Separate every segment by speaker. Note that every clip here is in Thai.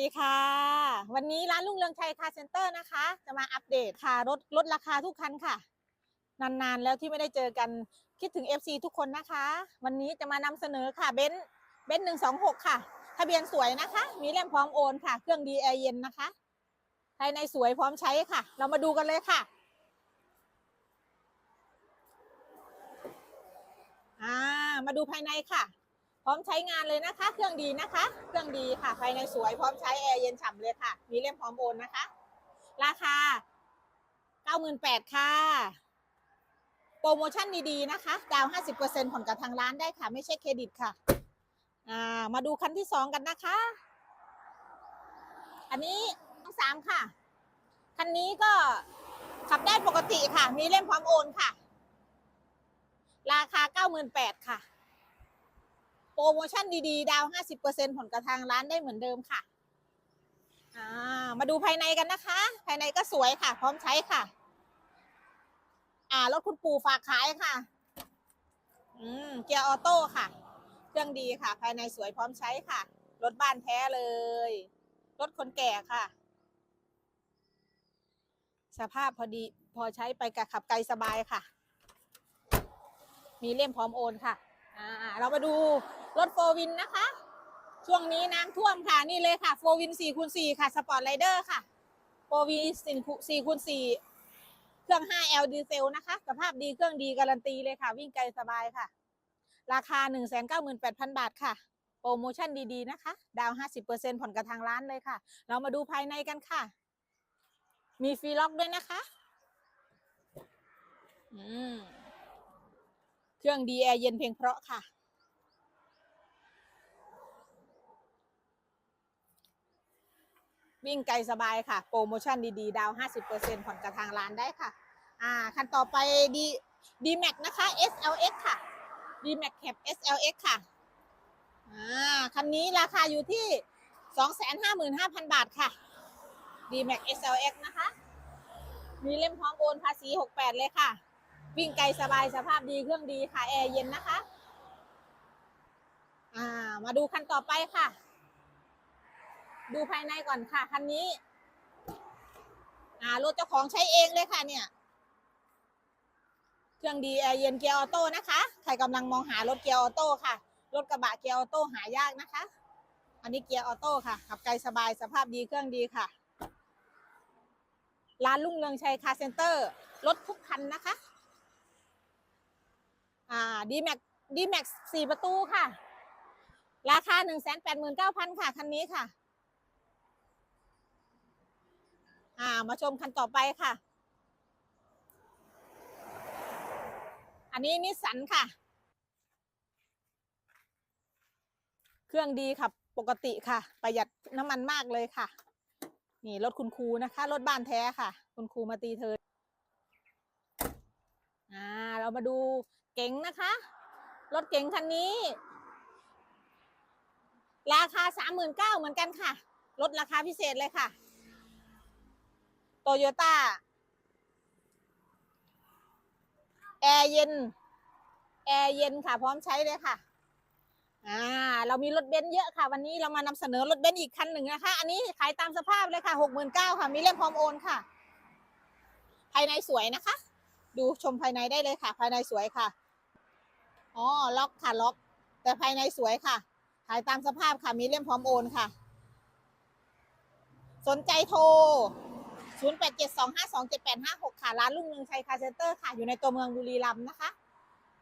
Speaker 1: ดีค่ะ วันนี้ร้านลุงเรืองชัยคาร์เซ็นเตอร์นะคะ จะมาอัปเดตค่ะลดลดราคาทุกคันค่ะ นานๆแล้วที่ไม่ได้เจอกันคิดถึง FC ทุกคนนะคะ วันนี้จะมานำเสนอค่ะเบนซ์เบนซ์หนึ่งสองหกค่ะ ทะเบียนสวยนะคะ มีเล่มพร้อมโอนค่ะ เครื่องดีแอร์เย็นนะคะภายในสวยพร้อมใช้ค่ะ เรามาดูกันเลยค่ะอ่ามาดูภายในค่ะ พร้อมใช้งานเลยนะคะ เครื่องดีนะคะ เครื่องดีค่ะภายในสวยพร้อมใช้แอร์เย็นฉ่ำเลยค่ะ มีเล่มพร้อมโอนนะคะ ราคา 98,000ค่ะ โปรโมชั่นดีๆนะคะ ดาวน์50%ผ่อนกับทางร้านได้ค่ะ ไม่ใช่เครดิตค่ะ อ่า มาดูคันที่สองกันนะคะ อันนี้ทั้งสามค่ะ คันนี้ก็ขับได้ปกติค่ะ มีเล่มพร้อมโอนค่ะ ราคา 98,000ค่ะ โปรโมชั่นดีๆ ดาว 50%ผ่อนกับทางร้านได้เหมือนเดิมค่ะอ่ามาดูภายในกันนะคะ ภายในก็สวยค่ะ พร้อมใช้ค่ะ อ่ารถคุณปู่ฝากขายค่ะ อืมเกียร์ออโต้ค่ะ เครื่องดีค่ะ ภายในสวยพร้อมใช้ค่ะ รถบ้านแท้เลย รถคนแก่ค่ะ สภาพพอดีพอใช้ไปกับขับไกลสบายค่ะ มีเล่มพร้อมโอนค่ะ อ่า เรามาดู รถโฟวินนะคะ ช่วงนี้น้ำท่วมค่ะนี่เลยค่ะโฟวิน4คูณ4ค่ะสปอร์ตไรเดอร์ค่ะโฟวิน4คูณ4เครื่อง 5L ดีเซลนะคะ สภาพดีเครื่องดีการันตีเลยค่ะ วิ่งไกลสบายค่ะ ราคา 198,000 บาทค่ะ โปรโมชั่นดีๆนะคะ ดาวน์50%ผ่อนกับทางร้านเลยค่ะ เรามาดูภายในกันค่ะ มีฟรีล็อกด้วยนะคะอืมเครื่องดีแอร์เย็นเพียงเพราะค่ะ วิ่งไกลสบายค่ะ โปรโมชั่นดีๆ ดาว 50%ผ่อนกับทางร้านได้ค่ะ อ่า คันต่อไปดีดีแม็กนะคะ SLX ค่ะ d m a x Cap SLX ค่ะ อ่า คันนี้ราคาอยู่ที่ 255,000 บาทค่ะ d m a x SLX นะคะ มีเล่มพร้อมโอนภาษี 68 เลยค่ะ วิ่งไกลสบายสภาพดีเครื่องดีค่ะ แอร์เย็นนะคะ อ่า มาดูคันต่อไปค่ะ ดูภายในก่อนค่ะคันนี้ อ่ารถเจ้าของใช้เองเลยค่ะเนี่ย เครื่องดีแอร์เย็นเกียร์ออโต้นะคะ ใครกำลังมองหารถเกียร์ออโต้ค่ะ รถกระบะเกียร์ออโต้หายากนะคะ อันนี้เกียร์ออโต้ค่ะ ขับไกลสบายสภาพดีเครื่องดีค่ะ ร้านลุ่งเรืองชัยคาเซ็นเตอร์รถทุกคันนะคะ อ่าดีแม็กดีแม็กสี่ประตูค่ะ ราคาหนึ่งแสนแปดหมื่นเก้าพันค่ะ คันนี้ค่ะ อ่า มาชมคันต่อไปค่ะ อันนี้นิสสันค่ะ เครื่องดีค่ะ ปกติค่ะ ประหยัดน้ำมันมากเลยค่ะ นี่รถคุณครูนะคะ รถบ้านแท้ค่ะ คุณครูมาตีเธอ อ่า เรามาดูเก๋งนะคะ รถเก๋งคันนี้ ราคาสามหมื่นเก้าเหมือนกันค่ะ ลดราคาพิเศษเลยค่ะ โตโยต้าแอร์เย็น แอร์เย็นค่ะ พร้อมใช้เลยค่ะ อ่า เรามีรถเบนซ์เยอะค่ะ วันนี้เรามานำเสนอรถเบนซ์อีกคันหนึ่งนะคะ อันนี้ขายตามสภาพเลยค่ะหกหมื่นเก้าค่ะ มีเล่มพร้อมโอนค่ะ ภายในสวยนะคะ ดูชมภายในได้เลยค่ะ ภายในสวยค่ะ อ๋อ ล็อกค่ะล็อก แต่ภายในสวยค่ะ ขายตามสภาพค่ะ มีเล่มพร้อมโอนค่ะ สนใจโทร 0872527856 ค่ะ ร้านลุงเมืองชัยคาเซ็นเตอร์ค่ะ อยู่ในตัวเมืองบุรีรัมย์นะคะ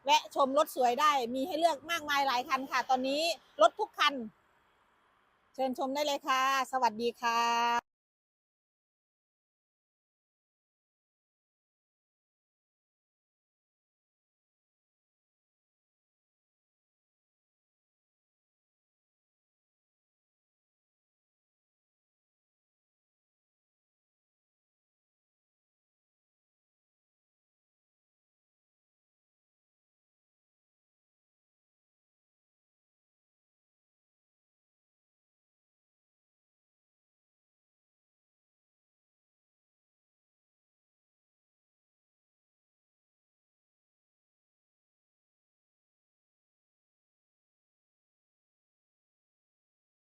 Speaker 1: แวะชมรถสวยได้ มีให้เลือกมากมายหลายคันค่ะ ตอนนี้รถทุกคัน เชิญชมได้เลยค่ะ สวัสดีค่ะ